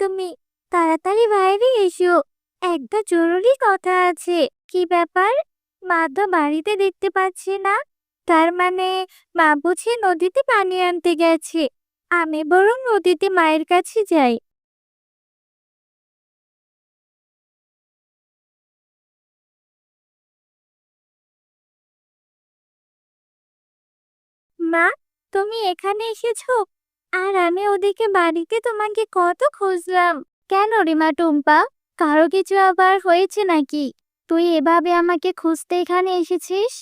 তুমি তাড়াতাড়ি বাইরে এসো। একটা জরুরি কথা আছে। কি ব্যাপার? মা তো বাড়িতে দেখতে পাচ্ছি না। তার মানে মা বুঝি নদীতে পানি আনতে গেছে। আমি বরং নদীতে মায়ের কাছে যাই। মা, তুমি এখানে এসেছ? আর আমি ওদিকে বাড়িতে তোমাকে কত খুঁজলাম। কেন রে মা টুম্পা? কারও কিছু আবার হয়েছে নাকি? তুই এভাবে আমাকে খুঁজতে এখানে এসেছিস?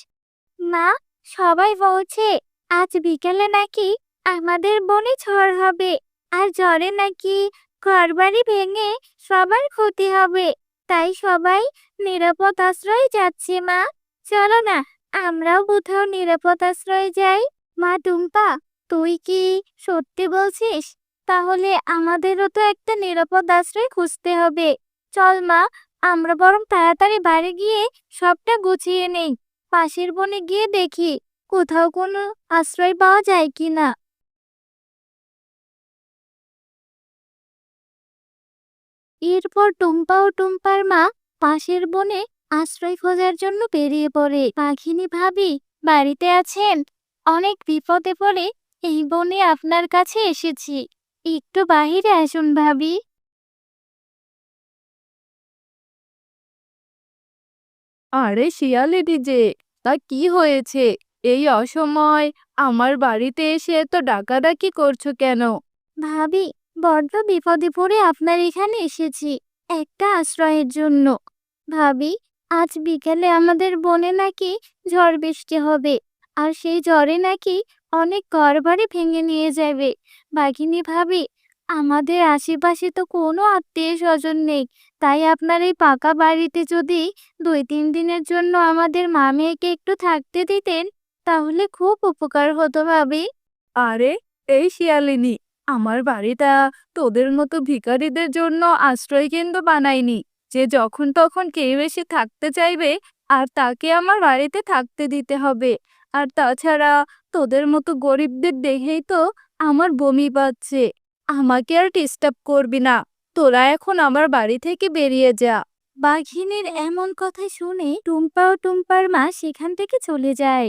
মা, সবাই বলছে আজ বিকেলে নাকি আমাদের বনে ঝড় হবে, আর ঝড়ে নাকি ঘরবাড়ি ভেঙে সবার ক্ষতি হবে, তাই সবাই নিরাপদ আশ্রয়ে যাচ্ছে মা। চলো না, আমরাও কোথাও নিরাপদ আশ্রয়ে যাই। মা টুম্পা তুই কি সত্যি বলছিস? তাহলে আমাদেরও তো একটা নিরাপদ আশ্রয় খুঁজতে হবে। চল মা, আমরা বরং তাড়াতাড়ি বাড়ি গিয়ে সবটা গুছিয়ে নেই। পাশের বনে গিয়ে দেখি কোথাও কোনো আশ্রয় পাওয়া যায় কিনা এরপর টুম্পা ও টুম্পার মা পাশের বনে আশ্রয় খোঁজার জন্য বেরিয়ে পড়ে। পাখিনি ভাবি, বাড়িতে আছেন? অনেক বিপদে পড়ে এই বনে আপনার কাছে এসেছি। একটু বাহিরে আসুন ভাবি। আরে শিয়ালিনী যে তা কি হয়েছে? এই অসময় আমার বাড়িতে এসে এত ডাকাডাকি করছ কেন? ভাবি বড্ড বিপদে পড়ে আপনার এখানে এসেছি একটা আশ্রয়ের জন্য। ভাবি আজ বিকেলে আমাদের বনে নাকি ঝড় বৃষ্টি হবে আর সেই ঝড়ে নাকি অনেক ঘরবাড়ি ভেঙে নিয়ে যাবে। বাঘিনী ভাবি, আমাদের আশেপাশে তো কোনো আত্মীয় স্বজন নেই। তাই আপনার এই পাকা বাড়িতে যদি দুই তিন দিনের জন্য আমাদের মা মেয়েকে একটু থাকতে দিতেন, তাহলে খুব উপকার হতো ভাবি। আরে, এই শিয়ালিনী, আমার বাড়িটা তোদের মতো ভিখারিদের জন্য আশ্রয় কেন্দ্র বানাইনি যে যখন তখন কেউ এসে থাকতে চাইবে আর তাকে আমার বাড়িতে থাকতে দিতে হবে। আর তাছাড়া তোদের মতো গরিবদের দেখেই তো আমার বমি পাচ্ছে। আমাকে আর ডিস্টার্ব করবি না। তোরা এখন আমার বাড়ি থেকে বেরিয়ে যা। বাঘিনীর এমন কথা শুনে টুম্পা ও টুম্পার মা সেখান থেকে চলে যায়।